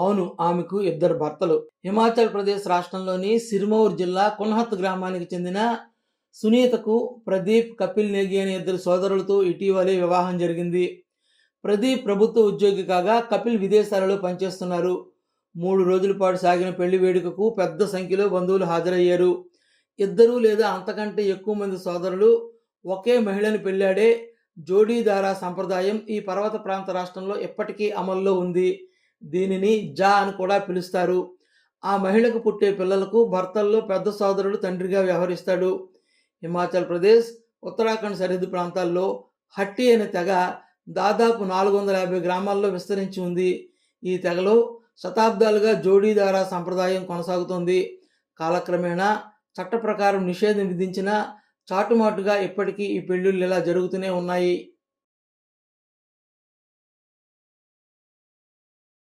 అవును ఆమెకు ఇద్దరు భర్తలు. హిమాచల్ ప్రదేశ్ రాష్ట్రంలోని సిరిమౌర్ జిల్లా కున్హత్ గ్రామానికి చెందిన సునీతకు ప్రదీప్ కపిల్ నేగి అనే ఇద్దరు సోదరులతో ఇటీవలే వివాహం జరిగింది. ప్రదీప్ ప్రభుత్వ ఉద్యోగి కాగా కపిల్ విదేశాలలో పనిచేస్తున్నారు. మూడు రోజుల పాటు సాగిన పెళ్ళి వేడుకకు పెద్ద సంఖ్యలో బంధువులు హాజరయ్యారు. ఇద్దరు లేదా అంతకంటే ఎక్కువ మంది సోదరులు ఒకే మహిళను పెళ్ళాడే జోడీదారా సంప్రదాయం ఈ పర్వత ప్రాంత రాష్ట్రంలో ఇప్పటికీ అమల్లో ఉంది. దీనిని జా అని కూడా పిలుస్తారు. ఆ మహిళకు పుట్టే పిల్లలకు భర్తల్లో పెద్ద సోదరుడు తండ్రిగా వ్యవహరిస్తాడు. హిమాచల్ ప్రదేశ్ ఉత్తరాఖండ్ సరిహద్దు ప్రాంతాల్లో హట్టి అనే తెగ దాదాపు నాలుగు వందల యాభై గ్రామాల్లో విస్తరించి ఉంది. ఈ తెగలో శతాబ్దాలుగా జోడీదారా సంప్రదాయం కొనసాగుతోంది. కాలక్రమేణా చట్ట ప్రకారం నిషేధం విధించిన చాటుమాటుగా ఇప్పటికీ ఈ పెళ్ళిళ్ళు ఇలా జరుగుతూనే ఉన్నాయి.